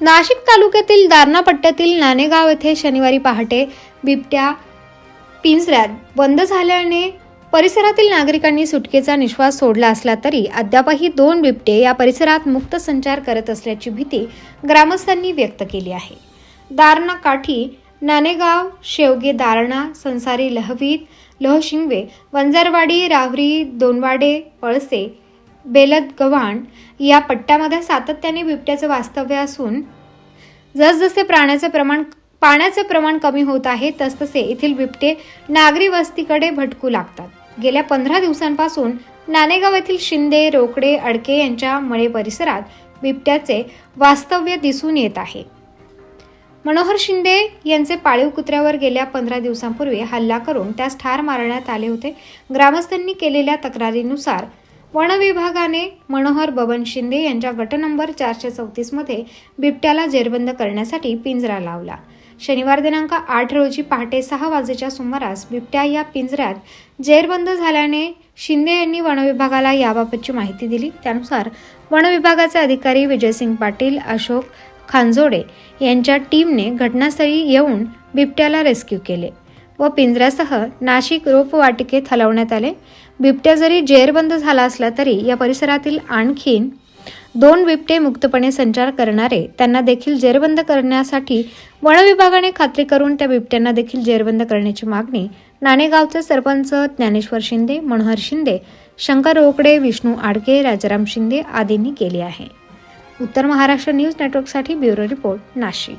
नाशिक तालुक्यातील दारणा पट्ट्यातील नाणेगाव येथे शनिवारी पहाटे बिबट्या पिंजऱ्यात बंद झाल्याने परिसरातील नागरिकांनी सुटकेचा निश्वास सोडला असला तरी अद्यापही दोन बिबटे या परिसरात मुक्त संचार करत असल्याची भीती ग्रामस्थांनी व्यक्त केली आहे. दारणा काठी नाणेगाव शेवगे दारणा संसारी लहवीत लोहशिंगवे वंजारवाडी राहुरी दोनवाडे पळसे बेलद गव्हाण या पट्ट्यामध्ये सातत्याने बिबट्याचं वास्तव्य असून जसजसे प्राण्याचे प्रमाण पाण्याचे प्रमाण कमी होत आहे तसतसे येथील बिबटे नागरी वस्तीकडे भटकू लागतात. गेल्या पंधरा दिवसांपासून नाणेगाव येथील शिंदे रोकडे अडके यांच्या मळे परिसरात बिबट्याचे वास्तव्य दिसून येत आहे. मनोहर शिंदे यांचे पाळीव कुत्र्यावर गेल्या पंधरा दिवसांपूर्वी हल्ला करून त्यास ठार मारण्यात आले होते. ग्रामस्थांनी केलेल्या तक्रारीनुसार वन विभागाने मनोहर बबन शिंदे यांच्या गट नंबर चारशे चौतीसमध्ये बिबट्याला जेरबंद करण्यासाठी पिंजरा लावला. शनिवार दिनांक आठ रोजी पहाटे सहा वाजेच्या सुमारास बिबट्या या पिंजऱ्यात जेरबंद झाल्याने शिंदे यांनी वनविभागाला याबाबतची माहिती दिली. त्यानुसार वनविभागाचे अधिकारी विजयसिंग पाटील अशोक खांजोडे यांच्या टीमने घटनास्थळी येऊन बिबट्याला रेस्क्यू केले. व पिंजऱ्यासह नाशिक रोपवाटिकेत हलवण्यात आले. बिबट्या जरी जेरबंद झाला असला तरी या परिसरातील आणखीन दोन बिबटे मुक्तपणे संचार करणारे त्यांना देखील जेरबंद करण्यासाठी वनविभागाने खात्री करून त्या बिबट्यांना देखील जेरबंद करण्याची मागणी नाणेगावचे सरपंच ज्ञानेश्वर शिंदे मनोहर शिंदे शंकर रोकडे विष्णू आडके राजाराम शिंदे आदींनी केली आहे. उत्तर महाराष्ट्र न्यूज नेटवर्कसाठी ब्युरो रिपोर्ट नाशिक.